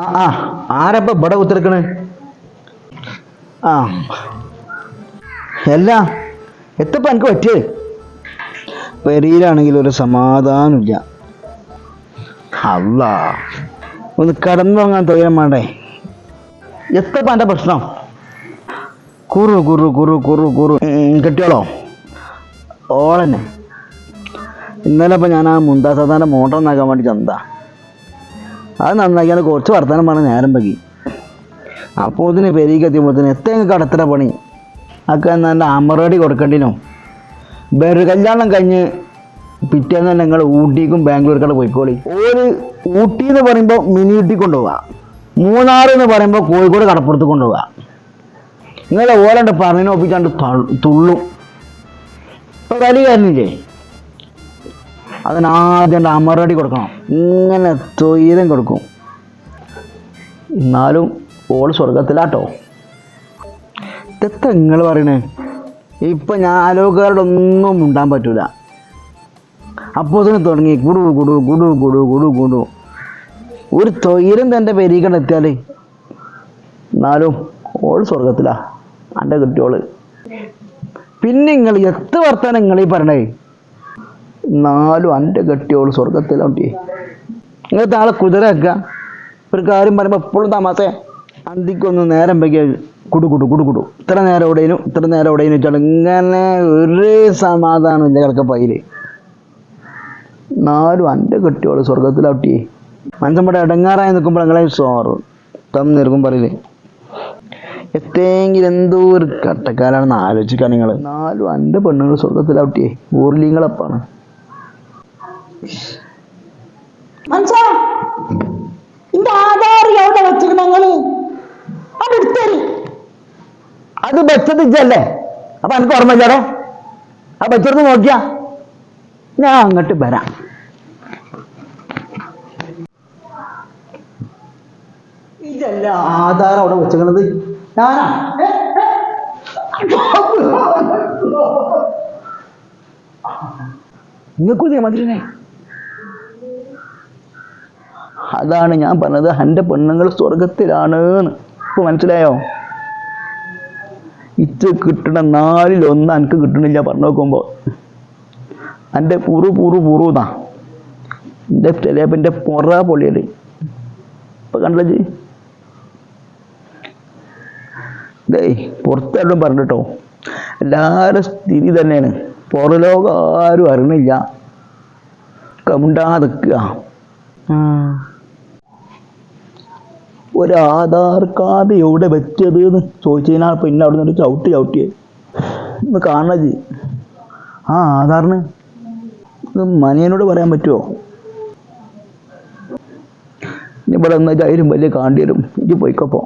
ആ ആ ആരപ്പ ഇവിടെ കുത്തിരിക്കണ്? ആ. അല്ല എത്തപ്പ എനിക്ക് പറ്റിയത് പെരിയിലാണെങ്കിൽ ഒരു സമാധാനമില്ല. അല്ല ഒന്ന് കിടന്നുറങ്ങാൻ തൊഴിലും വേണ്ടേ എത്തപ്പ എന്റെ പ്രശ്നം? കുറു കുറു കുറു കുറു കുറു. കിട്ടിയോളോ? ഓളന്നെ. ഇന്നലെ ഇപ്പം ഞാൻ ആ മുന്താസാദാന്റെ മോട്ടർ നന്നാക്കാൻ വേണ്ടി ചെന്നതാ. അത് നന്നാക്കിയാൽ കുറച്ച് വർത്തമാനം പറഞ്ഞ് നേരം പകി അപ്പോൾ ഇതിന് പെരുകി എത്തിയപ്പോഴത്തേന് എത്തേങ്ങ് കടത്തര പണി. അക്ക നല്ല അമറടി കൊടുക്കേണ്ടിനോ? വേറൊരു കല്യാണം കഴിഞ്ഞ് പിറ്റേന്ന് തന്നെ നിങ്ങൾ ഊട്ടിക്കും ബാംഗ്ലൂർക്കൊക്കെ പോയിക്കോളി. ഒരു ഊട്ടി എന്ന് പറയുമ്പോൾ മിനി ഊട്ടി കൊണ്ടുപോവുക മൂന്നാർ എന്ന് പറയുമ്പോൾ കോഴിക്കോട് കടപ്പുറത്ത് കൊണ്ടുപോവുക നിങ്ങളെ ഓരണ്ട് പറഞ്ഞു ഒപ്പിച്ചാണ്ട് തള്ളു- ഇപ്പോൾ വലിയ കാര്യമില്ലേ? അതിനാദ്യം അമറടി കൊടുക്കണം. ഇങ്ങനെ തൊയ്യം കൊടുക്കും. എന്നാലും ഓൾ സ്വർഗത്തിലാട്ടോ ഇതെത്ര നിങ്ങൾ പറയണേ? ഇപ്പം ഞാൻ ആലോകാരുടെ ഒന്നും ഉണ്ടാൻ പറ്റൂല. അപ്പോൾ തന്നെ തുടങ്ങി. കുടു കുടു കുടു കുടു കുടു കുടു ഒരു തൊയിലും തന്റെ പെരീക്കണ്ട് എത്തിയാൽ എന്നാലും ഓൾ സ്വർഗത്തിലാ എന്റെ കുട്ടിയോൾ. പിന്നെ നിങ്ങൾ എത്ര വർത്താനം നിങ്ങൾ ഈ പറയണേ? എന്നാലും അന്റെ കെട്ടിയോൾ സ്വർഗത്തിലോട്ടി ഇങ്ങനത്തെ ആളെ കുതിര വെക്കുക ഒരു കാര്യം പറയുമ്പോൾ എപ്പോഴും താമസേ അന്തിക്കൊന്ന് നേരം വയ്ക്കുക കുടു കുടു കുടു കുടു. ഇത്ര നേരം എവിടെയും ഇത്ര നേരം എവിടെയും വെച്ചാൽ ഇങ്ങനെ ഒരു സമാധാനം ഇല്ല കിടക്ക നാലും അന്റെ എന്റെ കെട്ടിയോൾ സ്വർഗത്തിലോട്ടിയേ മനസ്സമ്പടെ ഇടങ്ങാറായി നിൽക്കുമ്പോൾ നിങ്ങളെ സോറ് തം നിൽക്കും പറയില്ലേ? എത്തെങ്കിലും എന്തോ ഒരു കട്ടക്കാരാണെന്ന് ആലോചിക്കാൻ നിങ്ങൾ നാലും എന്റെ പെണ്ണുങ്ങൾ സ്വർഗത്തിലാവട്ടെ ഊർലിങ്ങളപ്പാണ് ഇന്റെ ആധാർ എവിടെ വെച്ചിരുന്ന നിങ്ങൾ? അത് എടുത്തരി. അത് വെച്ചത് ഇജ്ജല്ലേ അപ്പൊ എനിക്ക് ഓർമ്മയില്ലാടോ ആ വെച്ചെടുത്ത് നോക്കിയാ. ഞാൻ അങ്ങോട്ട് വരാം. ഇതല്ല ആധാരം അവിടെ വെച്ചത് ഞാനാ. നിങ്ങൾക്കും ഇതേ അതാണ് ഞാൻ പറഞ്ഞത് എന്റെ പെണ്ണുങ്ങൾ സ്വർഗത്തിലാണ് ഇപ്പൊ മനസ്സിലായോ? ഇത് കിട്ടണ നാലിലൊന്ന് എനിക്ക് കിട്ടണില്ല പറഞ്ഞു നോക്കുമ്പോൾ എന്റെ പുറു പുറു പുറുന്നാ എന്റെ ചിലപ്പോൾ പുറ പൊളിയത് ഇപ്പൊ ജി ഡേയ് പുറത്തെല്ലാം പറഞ്ഞിട്ടോ. എല്ലാവരും സ്ഥിതി തന്നെയാണ്. പുറലോകം ആരും അറിയണില്ല കമുണ്ടാതെ നിൽക്കുക. ഒരു ആധാർ കാർഡ് എവിടെ വെച്ചത് എന്ന് ചോദിച്ചതിനാൽ പിന്നെ അവിടെ നിന്ന് ചവിട്ടി ചവിട്ടിയേ. ഒന്ന് കാണണത് ആ ആധാറിന്. ഇത് മനിയനോട് പറയാൻ പറ്റുമോ ഇവിടെ ഒന്ന് ധൈര്യം വലിയ കാണ്ടി വരും. എനിക്ക് പോയിക്കപ്പോ